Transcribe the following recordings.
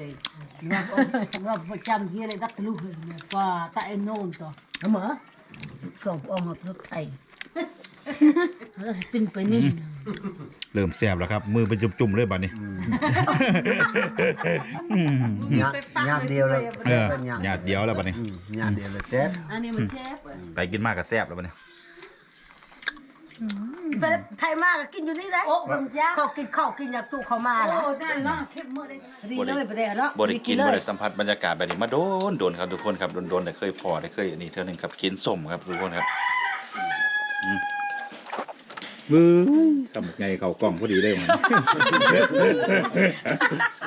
te nga nga pacham gire dat lu pa ta enon to ama so om ma lu tai แล้วปินไปนี่เริ่มแสบแล้วครับ มือเป็นจุ่มๆเลยบัดนี้อืมญาติญาติเดียวเลยเอแซ่บอเป็นญาติหยาดเดียวแล้วบัดนี้อืมญาติเดียวเลยแซ่บอันนี้มันเชฟไปกินมากกับแสบแล้วบัดนี้ ไปไทยมากกินอยู่นี่ได้โอ้ผมจ้าเขากินข้าวกินยาตู้เขามาแล้วโอ้นั่นเนาะเข็มมือได้รีเลยไปได้เนาะบ่ได้กินบ่ได้สัมผัสบรรยากาศแบบนี้มาโดนโดนครับทุกคนครับโดนโดนแต่เคยพอได้เคยอันนี้เท่านึงครับกินส้มครับทุกคนครับอืมมือทำไงเขากล้องพอดีเลยมันไปบ่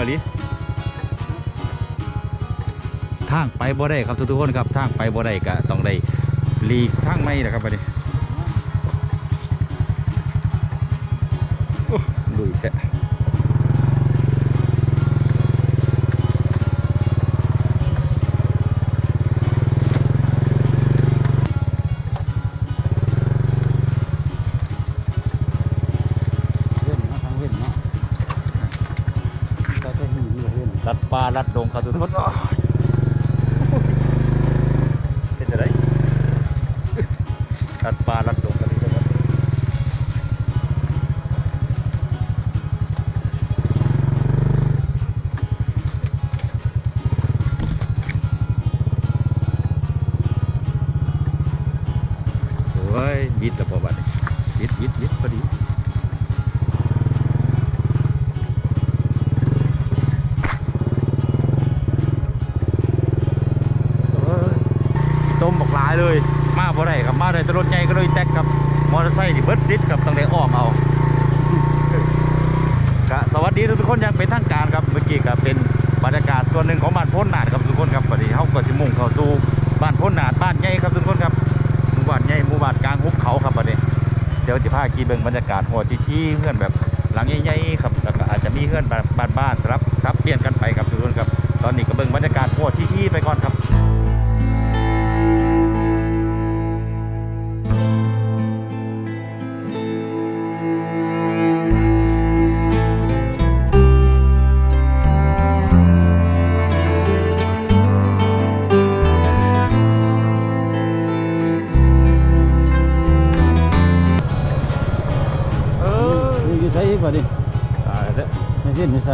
อลิทางไปบ่ได้ครับทุกๆคนครับทางไปบ่ได้ก็ต้องได้ลีกทางไม่นะครับวันนี้ เว้นลัดป่าลัดดงครับทุก ใหญ่ก็เลยแตกครับมอเตอร์ไซค์ที่เบิดซิดครับต้องได้อ้อมเอากะสวัสดีทุกคนยังเป็นทางการครับเมื่อกี้ก็เป็นบรรยากาศส่วนหนึ่งของบ้านพ้นนาดครับทุกคนครับวันนี้เขาก็สิมุ่งเข้าสู่บ้านพ้นนาดบ้านใหญ่ครับทุกคนครับหมู่บ้านใหญ่หมู่บ้านกลางหุบเขาครับวันนี้เดี๋ยวจะพาขี่เบิ่งบรรยากาศหัวที่ที่เพื่อนแบบหลังใหญ่ๆครับแล้วก็อาจจะมีเพื่อนบ้านบ้านๆสลับครับเปลี่ยนกันไปครับทุกคนครับตอนนี้ก็เบิ่งบรรยากาศหัวที่ที่ไปก่อนครับ บ่นี่ตายแล้วในเว้นอยู่ไส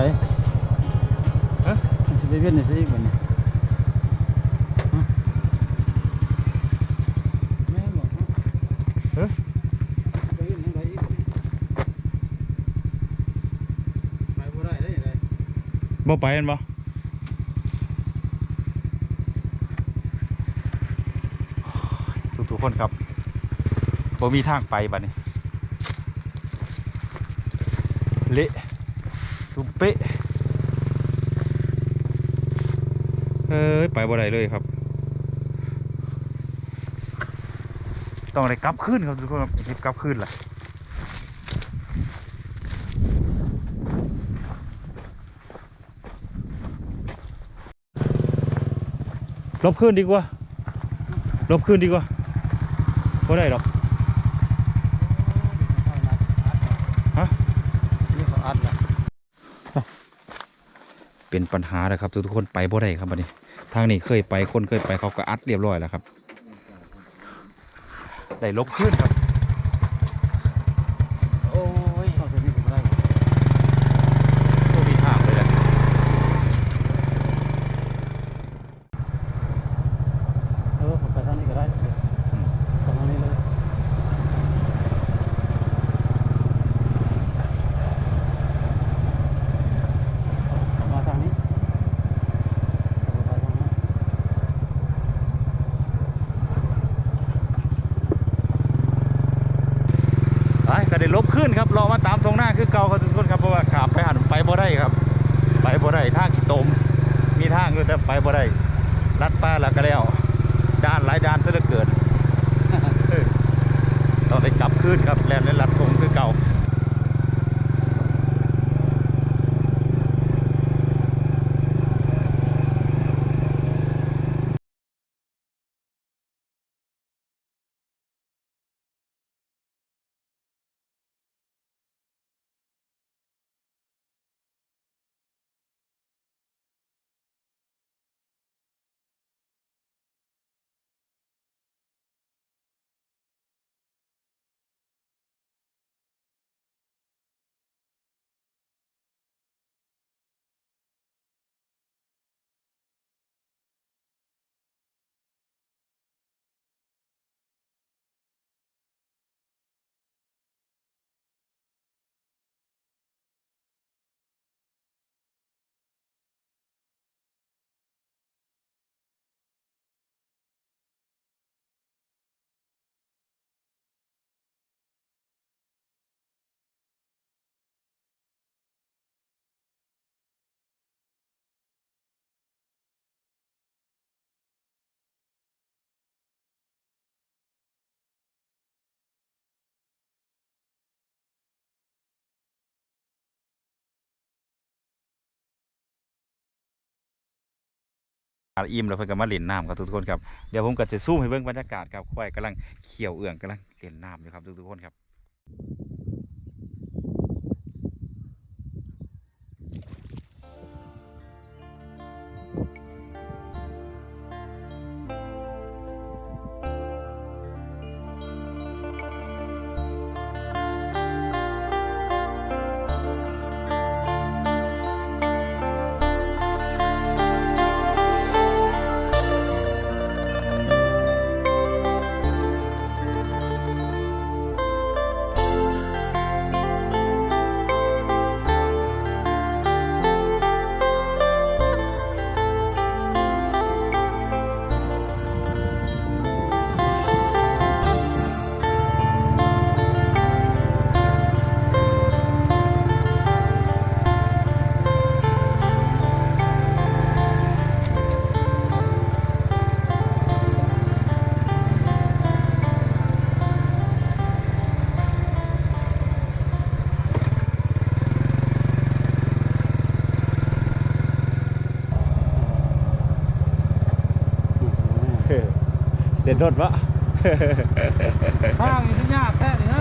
ฮะมันสิไปเว้นอยู่ไสอีกบ่นี่ฮะแม่นบ่ฮะเอ้ยไปเว้นทางใดอีกบ่นี่ไปบ่ได้ได้ไดบ่ไปเห็นบ่ทุกๆคนครับบ่มีทางไปบัดนี้ เละตุ้มเป๊ะ เอ้ย ไป บ่ได้เลยครับ ต้องได้กลับขึ้นครับทุกคนครับเก็บกลับขึ้นล่ะลบขึ้นดีกว่า ลบขึ้นดีกว่าบ่ได้หรอกฮะนี่เขาอัดล่ะเป็นปัญหาเลยครับ ทุกๆคนไปบ่ได้ครับบัดนี้ ทางนี้เคยไปคนเคยไปเขาก็อัดเรียบร้อยแล้วครับ ได้ลบขึ้นครับ โอ้ย เข้าเส้นนี้ก็บ่ได้ ตัวมีทางเลยแหละ เออผมไปทางนี้ก็ได้ไปทางนี้เลยเอามาทางนี้เอาไปทางนั้น ไปก็ได้ลบขึ้ นครับรอมาตามตรงหน้าคือเก่าครับทุกคนครับเพราะว่าขาไปหันไปบ่ได้ครับ ไปบ่ได้ทางขี้ตมมีทางอยู่แต่ไปบ่ได้ อิ่มแล้วเพิ่นก็มาเล่นน้ำครับทุกคนครับเดี๋ยวผมก็จะซูมให้เบิ่งบรรยากาศครับควายกำลังเขี่ยวเอื้องกำลังเล่นน้ำอยู่ครับทุกๆคนครับ เสร็จรถวะข้างอยู่ที่ยากแค่นี้นะ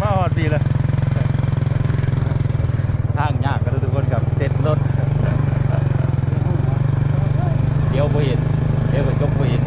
มาฮอดดีเลยทางยากกันทุกคนครับเสร็จรถเดี๋ยวบ่เห็นเดี๋ยวก็จบบ่เห็น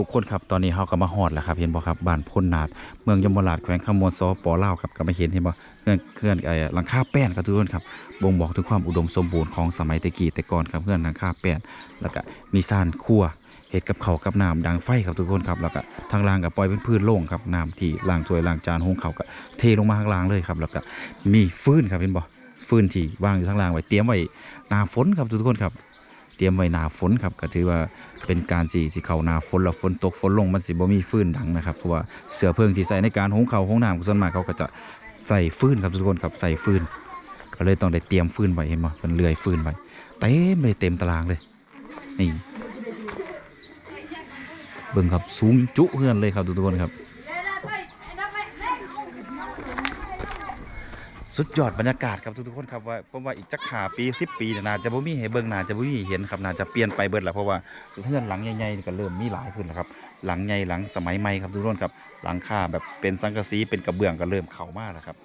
ทุก คนครับตอนนี้เฮาก็มาฮอดแล้วครับเห็นบ่ครับบ้านพลนนาดเมืองยมราชแขวงขมวนสปลาครับก็มาเห็นเห็นบ่เคลื่อนเคลื่อนไอ้หลังคาแป้นครับทุกคนครับบ่งบอกถึงความอุดมสมบูรณ์ของสมัยตะกี้แต่ก่อนครับเพื่อนหลังคาแป้นแล้วก็มีซ่านครัวเฮ็ดกับข้าวกับน้ำดังไฟครับทุกคนครับแล้วก็ทางล่างก็ปล่อยเป็นพื้นโล่งครับน้ำที่ล้างถ้วยล้างจานหุงข้าวก็เทลงมาข้างล่างเลยครับแล้วก็มีฟืนครับเห็นบ่ฟืนที่วางอยู่ข้างล่างไว้เตรียมไว้หน้าฝนครับทุกคนครับ เตรียมไว้หนาฝนครับก็ถือว่าเป็นการสีที่เขาหนาฝนแล้วฝนตกฝนลงมันสิบ่มีฟื้นดังนะครับเพราะว่าเสือเพลิงที่ใส่ในการหุงข้าหงน้ำส่วนมากเขาก็จะใส่ฟื้นครับทุกคนครับใส่ฟื้นก็เลยต้องได้เตรียมฟื้นไว้เห็นบ่เป็นเลื่อยฟื้นไว้เต็มเลยเต็มตารางเลยนี่เบิ่งครับสูงจุเฮือนเลยครับทุกคนครับ สุดยอดบรรยากาศครับทุกๆคนครับว่าผมว่าอีกจักหาปีสิบปีเนี่ยน่าจะบ่มีให้เบิ่งน่าจะบ่มีเห็นครับน่าจะเปลี่ยนไปเบิดแล้วเพราะว่าเพื่อนหลังใหญ่ๆก็เริ่มมีหลายขึ้นแล้วครับหลังใหญ่หลังสมัยใหม่ครับทุกคนครับหลังคาแบบเป็นสังกะสีเป็นกระเบื้องก็เริ่มเข้ามาแล้วครับ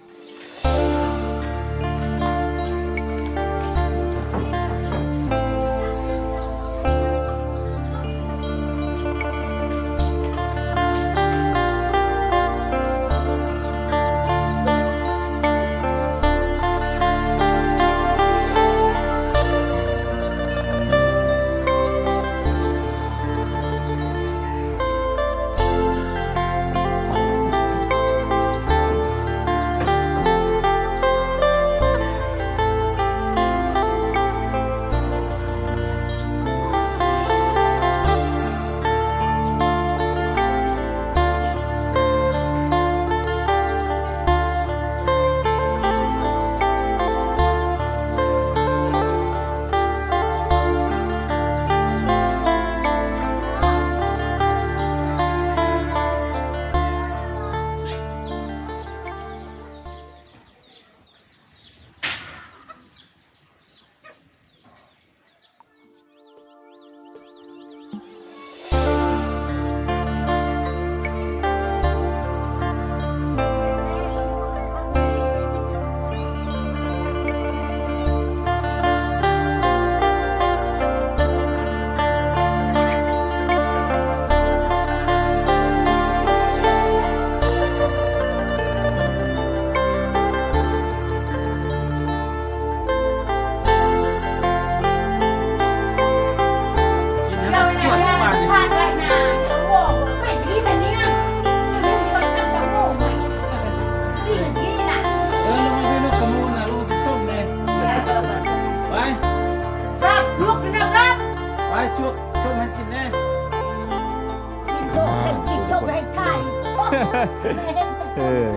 เออ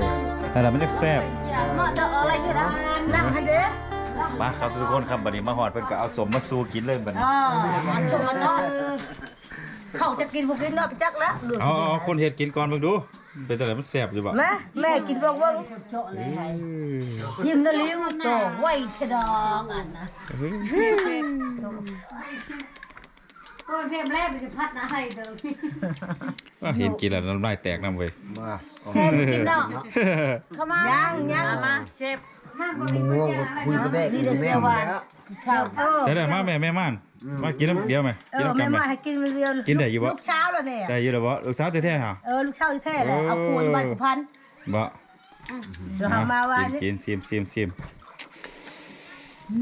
นั่นแหละมันจะแซ่บมาเดออะไรอยู่นะนั่งให้เด้อมาครับทุกคนครับบัดนี้มาหอดเพิ่นก็เอาสมมาสู้กินเลยบัดนี้อ๋อมันชมมันเนาะเขาจะกินพวกกินเนาะไปจักแล้วเอาเอาเอาคนเฮ็ดกินก่อนเบิ่งดู เป็นจังไดมันแซ่บอยู่บ่แม่แม่กินบ้างบ้างโจเลยให้ยิ้มนะลิ้วโตไว้ชะดองอันนะ ก็เพลงแรกมันจะพัดนะให้เดิมว่าเห็นกินแล้วน้ำลายแตกนำเว้ยมาแค่กินเนาะเข้ามายังยังมาเชฟมึงง่วงก็คุยประเด็กนี่เด็กแม่เดียวมาวันแล้วชาวเออใช่ได้มาแม่แม่ม่านมากินน้ำเดียวไหมเอกินอน้ำกัแม่นไหมมาให้กินเรียวกินได้อยู่บ่ลูกเช้าแล้วเนี่ยได้อยู่แล้วบ่ลูกสาวแท้ๆฮะเออลูกเช้าแท้ๆเลยเอาขวดบ้านกุพันบ่เดี๋ยวหามาว่านี่กินซิมซิมซิม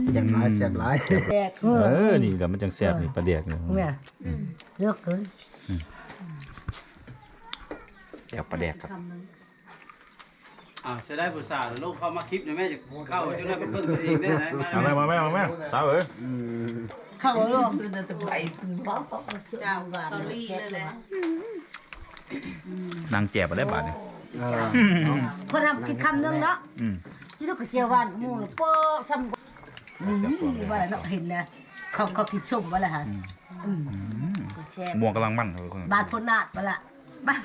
เสียบหลายเสียบหลายแดกเอเอออนี่แล้วมันจังแซ่บนี่ปลาแดกนี่แม่เลือกเกินแซ่บปลาแดกครับอ่าจะได้ผู้สาวลูกเข้ามาคลิปเนี่ยแม่จะเข้าจนได้เป็นเพิ่งตัวเองได้ไหมเอาแม่มาแม่มาแม่ตาเอ้ยอืมเข้าลงเดินไปป๊อปป๊อปเจ้าบ้านตอรี่เลยแหละนางแจ่บบ่ได้บาดนี่เออเพิ่นทำกินคำนึงเนาะอืมนี่ลูกกระเจียวหวานหมูโป๊ะช้ำ นี่ว่าเนาะเห็นนะเขาเขากินส้มว่าละฮะอืมแซ่บม่วงกำลังมันครับทุกคนบ้านพนนาดมาละบ้าน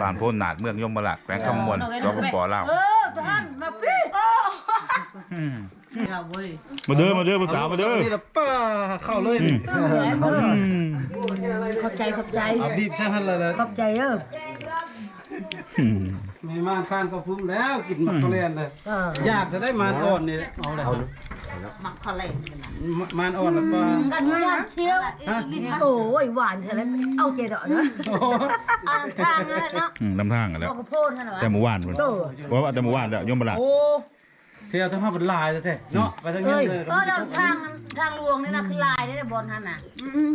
บ้านโพนนาดเมืองยมบลักแขวงคำมวนสปปลาวเออทหารมาพี่อืมมาเด้อมาเด้อผู้สาวมาเด้อนี่ละป้าเข้าเลยอืมอืมขอบใจขอบใจเอาบีบใช่ฮันเลยเลยขอบใจเอออื มมีมานข้างก็ฟุ้มแล้วกินมักกะเลียนเลยเอออยากจะได้มานอ่อนนี่เอาเลยมักทะเลมานอ่อนแล้วป้ากันยานเชียวโอ้ยหวานเท่าไรเอาเจดอกเนาะอ่านทางนั่นแหละเนาะอืมลำทางกันแล้วบอกกระโพดท่านเหรอแต่หมู่บ้านพุ่นโตว่าแต่หมู่บ้านแล้วยมบลักโอ้เที่ยวทั้งภาพเป็นลายเลยแท้เนาะไปทางนี้เลยเออเดินทางทางหลวงนี่นะคือลายได้บอลท่านน่ะ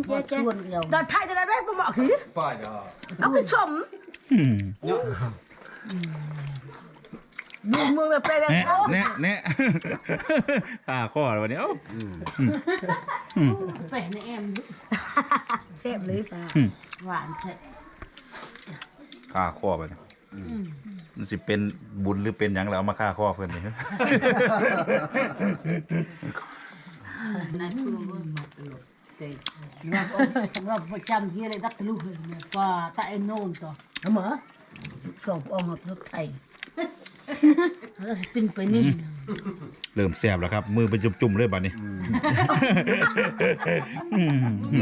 บอชวนเดียวตอนไทยจะได้ไหมบ่เหมาะคือป้าเดี๋ยวเอาคือชมอืมเนาะ ดูเมืองแบบไปเลยแนะแนะแนะตาข้อแล้ววันนี้เอ้าอืมอืมไปในแอมเจ็บเลยป่าอืมหวานเสร็จฆ่าข้อไปเนี่ยมันสิเป็นบุญหรือเป็นหยังแล้วเอามาฆ่าข้อเพื่อนนี่นั่นคือว่าว่าประจำที่อะไรดักทะลุเลยเนี่ยว่าตาไอ้โน่นต่อเอามาสอบออกมาทุกไทยแล้วปินไปนี่เริ่มแสบแล้วครับ มือเป็นจุ่มๆเลยบัดนี้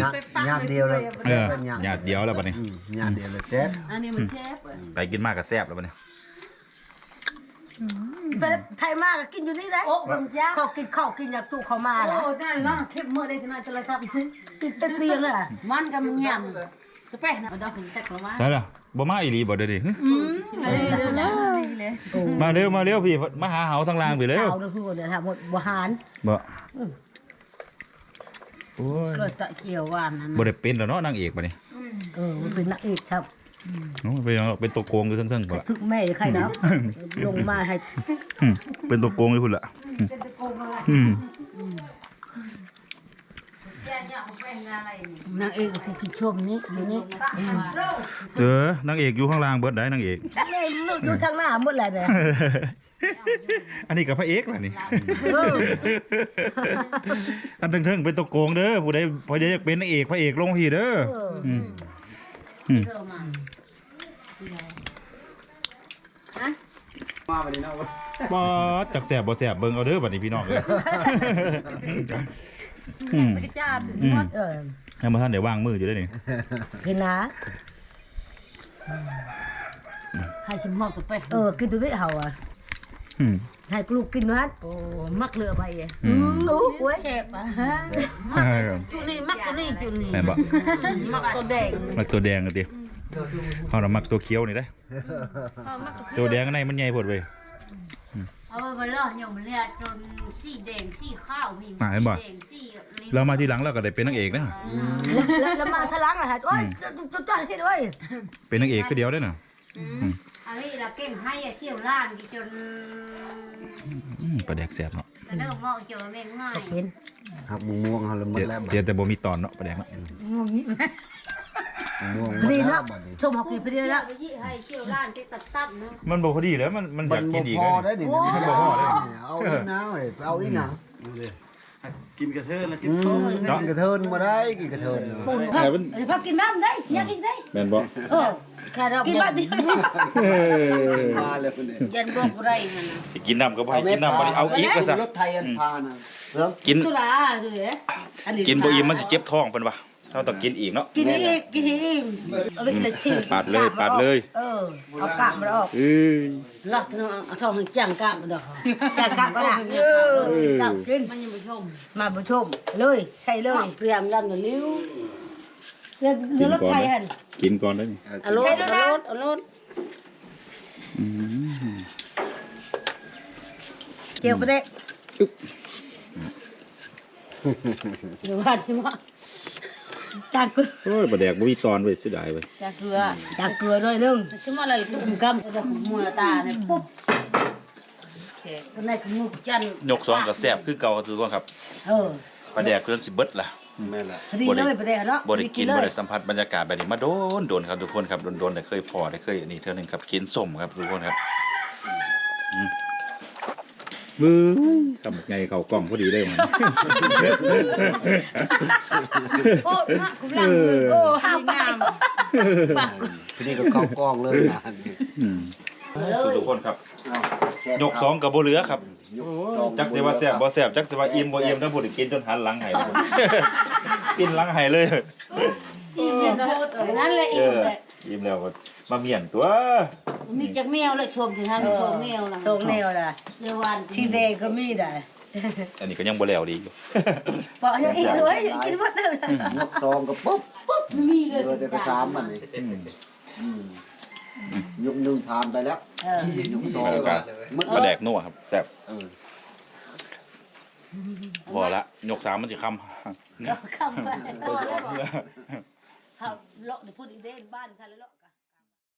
ญาติญาติเดียวเลยเออเป็นญาติหยาดเดียวแล้วบัดนี้อืมญาติเดียวเลยเซ็ตอันนี้มันเชฟไปกินมากกับแสบแล้วบัดนี้ไปไทยมากกินอยู่นี่ได้โอ้บังจ้าเขากินข้าวกินยาตู้เขามาโอ้ละนั่นเนาะคลิปเมื่อได้ชนะโทรศัพท์กินเป็นเปียงอะมันก็มันยำจะไปนะมันต้องถึงแต่กระว่าใช่ล่ะ บ่มาอีหลีบ่เด้อดิอืมเลยเดี๋ยวนะเลยมาเร็วมาเร็วพี่มาหาเหาทางล่างพี่เร็วข้าวนะคือเดี๋ยวทำหมดบหารบ่โอ้ยก็ตะเกียวหวานนั่นบ่ได้เป็นแล้วเนาะนางเอกบัดนี้เออมันเป็นนักเอกครับเนาะเป็นหยังหรอกเป็นตัวโกงอยู่เทั้งๆบ่ล่ะทึกแม่ใครนะลงมาให้อืมเป็นตัวโกงอยู่พุ่นล่ะอืม นางเอกก็คือกินชมนี้อยู่นี่เออนางเอกอยู่ข้างล่างเบิดได้นางเอกแม่ลูกอยู่ทางหน้าหมดเลยเนี่ยอันนี้กับพระเอกล่ะนี่เอออันเทิงๆเป็นตัวโกงเด้อผู้ใดพอจะอยากเป็นนางเอกพระเอกลงพี่เด้อเอออืมอืมเธอมามาวันนี้เนาะบ่จักแสบบ่แสบเบิ่งเอาเด้อบัดนี้พี่น้องเอ้ย อืมจ้าถึงอืมเออยังบ่ทันได้วางมืออยู่เด้อนี่กินนะให้ชิมหม้อตัวไปเออกินตัวนี้เห่าอะอืม ให้ลูกกินนั้นโอ้มักเรือไปอะอืม โอ้โหเชฟอะเออจุนี่มักตัวนี้จุนี่แม่นบ่มักตัวแดงมักตัวแดงกันติเฮาน่ะมักตัวเขียวนี่เด้อตัวแดงอันไหนมันใหญ่โพดเว้ย เอาไปล่อเนี่ยมันเนี่ยจนสีแดงสีข้าวมีอ่าเห็นบ่ สีแดงสีแล้วมาทีหลังเราก็ได้เป็นนางเอกนะแล้วแล้วมาทะลังอะฮะโอ้ยจุดจ้าคิดด้วยเป็นนางเอกคือเดียวเด้อน่ะอืมอันนี้เราเก่งให้อะเชี่ยวล้านกี่จนอืมปลาแดกแซ่บเนาะกระเริ่มมองเกี่ยวแม่งง่ายเห็นหักมึงม่วงเขาเลยหมดเสียแล้วเสียแต่บ่มีตอนเนาะปลาแดกเนาะ งงงี้ ง่วงพอดีแล้เนาะวบัดนี้ส้มเฮากินพอดีแล้วไปยี่ให้เชี่ยวล้านที่ตับตับเนาะมันบ่พอดีแล้วมันมันอมัยากบ่กินอีกพอแล้วได้นี่ดิมันบ่พอได้ เอาอีกนะเว้ยเอาอีกนะเอากินกระเทินแล้วกินอืโซ่มกินกระเทินบ่ได้กินกระเทินปุ่นพักพักกินน้ำได้อยากกินได้ แม่นบ่เออแค่รอบกินบ้านเดียวมาเลยคนนี้ยันบอกไรมันนะสิกินน้ำก็บ่ให้กินน้ำบ่ได้เอาอีกก็ซะรถไทยอันพานะเริ่มกินตุลาคือเด้อักินบ่อิ่มมันสิเจ็บท้องเพิ่นว่า เราต้องกินอีกเนาะกินอีกกินอีกเอาไปเลยฉีดปาดเลยปาดเลย เออเอากาบมันออกเอ้ยลักน้องเอาทองให้จังกาบมันดอกจังกาบมันอะเออตับกินมันยังไม่ชมมาบ่ชมเลยใส่เลยเตรียมลำน่ะลิ้วเดี๋ยวเดี๋ยวรถไทยหั่นกินก่อนได้นี่เอารถเอารถเอารถอืมเจียวไปเด้เดี๋ยวว่าที่ว่า ตาเกลือโอ้ยบ่แดกบ่มีตอนเว้ยเสียดายเว้ยจากเกลือตาเกลือหน่อยนึงสมมติอะไรตุ้มกำแต่มัวตาเนี่ยปุ๊บแขกก็ได้ขมุกจันยกสองก็แซ่บคือเก่าทุกคนครับเออปลาแดกเพิ่นสิเบิดล่ะแม่นละพอดีเลยไปเด้เนาะบ่ได้กินเลบ่ยได้สัมผัสบรรยากาศแบบนี้มาโดนโดนครับทุกคนครับโดนโดนได้เคยพอได้เคยอันนี้เท่านึงครับกินส้มครับทุกคนครับ อืมมือทำไงเขากล้องพอดีได้มัน โอ้มาคุณลังเลยโอ้โอ้ห้าห้ามมปาปากกปากทีนี้ก็เข้ากล้องเลยนะอืมทุกคนครับเอาแซ่บยกสองกับบ่เหลือครับยกสองจักสิว่าแซ่บบ่แซ่บจักสิว่าอิ่มบ่อิ่มถ้าบ่ได้กินจนหันหลังให้กินหลังให้เลยอิ่มเลยนะเออนั่นแหละเออิ่มอเลยอิ่มแล้วก็มาเมียนตัว มีจักแมวเลยชมถึงท่านชมแมวนะสองแนวล่ะเรวันสีแดงก็มีได้อันนี้ก็ยังบ่แล้วดีอยู่บอกยังอีกเลยกินหมดเลยยกซองก็ปุ๊บมีเลยเหลือแต่กระสามมันนี่อืมอืมยกหนึ่งผ่านไปแล้วเออยกสองบรรยากาศมึดปลาแดกนัวครับแซ่บเออพอละยกสามมันสิคำก็คำไปตัวสิออกเพื่อเขาเลาะเดี๋ยวพูดอีเด้นบ้านฉันเลยเลาะ